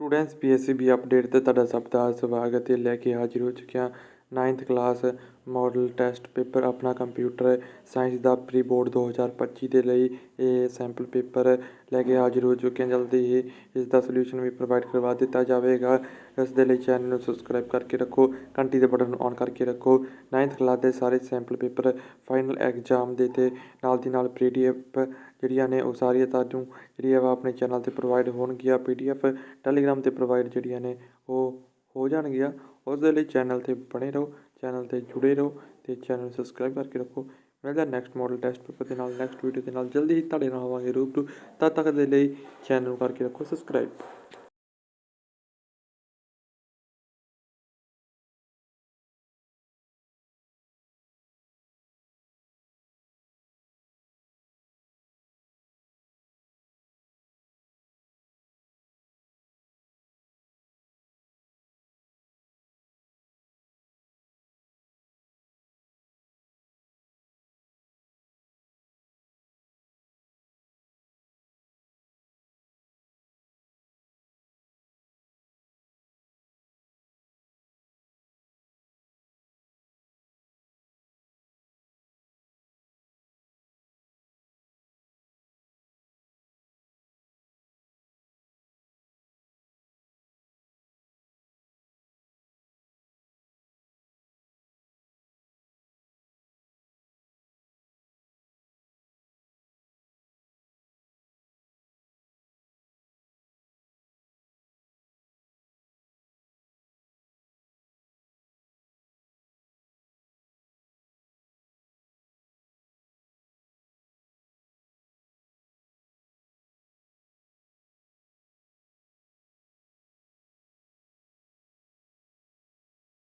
Students PSCB update ਤੇ ਤੁਹਾਡਾ ਸਭ ਦਾ ਸਵਾਗਤ ਹੈ। ਲੈ ਕੇ ਹਾਜ਼ਰ ਹੋ ਚੁੱਕਿਆ ninth class model test paper ਆਪਣਾ ਕੰਪਿਊਟਰ ਸਾਇੰਸ ਦਾ ਪ੍ਰੀ ਬੋਰਡ 2025 ਦੇ ਲਈ ਇਹ ਸੈਂਪਲ ਪੇਪਰ ਲੈ ਕੇ ਹਾਜ਼ਰ ਹੋ ਚੁੱਕੇ ਹਾਂ। ਜਲਦੀ ਹੀ ਇਸ ਦਾ ਸੋਲੂਸ਼ਨ ਵੀ ਪ੍ਰੋਵਾਈਡ ਕਰਵਾ ਦਿੱਤਾ ਜਾਵੇਗਾ। ਇਸ ਦੇ ਲਈ ਚੈਨਲ ਨੂੰ ਸਬਸਕ੍ਰਾਈਬ ਕਰਕੇ ਰੱਖੋ, ਘੰਟੀ ਦੇ ਬਟਨ ਨੂੰ ਔਨ ਕਰਕੇ ਰੱਖੋ। ਨਾਈਨਥ ਕਲਾਸ ਦੇ ਸਾਰੇ ਸੈਂਪਲ ਪੇਪਰ ਫਾਈਨਲ ਐਗਜ਼ਾਮ ਦੇ ਤੇ ਨਾਲ ਦੀ ਨਾਲ ਪੀਡੀਐਫ ਜਿਹੜੀਆਂ ਨੇ ਉਹ ਸਾਰੀਆਂ ਤੁਹਾਨੂੰ ਜਿਹੜੀਆਂ ਵਾ ਆਪਣੇ ਚੈਨਲ ਤੇ ਪ੍ਰੋਵਾਈਡ ਹੋਣਗੀਆਂ। ਪੀਡੀਐਫ ਟੈਲੀਗ੍ਰਾਮ ਤੇ ਪ੍ਰੋਵਾਈਡ ਜਿਹੜੀਆਂ ਨੇ ਉਹ ਹੋ ਜਾਣਗੀਆਂ। ਉਸ ਦੇ ਲਈ ਚੈਨਲ ਤੇ ਬਣੇ ਰਹੋ ਚੈਨਲ ਤੇ ਜੁੜੇ ਰਹੋ ਅਤੇ ਚੈਨਲ ਨੂੰ ਸਬਸਕ੍ਰਾਈਬ ਕਰਕੇ ਰੱਖੋ। ਮਿਲਦਾ ਨੈਕਸਟ ਮਾਡਲ ਟੈਸਟ ਪੇਪਰ ਦੇ ਨਾਲ ਨੈਕਸਟ ਵੀਡੀਓ ਦੇ ਨਾਲ। ਜਲਦੀ ਹੀ ਤੁਹਾਡੇ ਨਾਲ ਹੋਵਾਂਗੇ ਰੂਬਰੂ। ਤਦ ਤੱਕ ਦੇ ਲਈ ਚੈਨਲ ਨੂੰ ਕਰਕੇ ਰੱਖੋ ਸਬਸਕ੍ਰਾਈਬ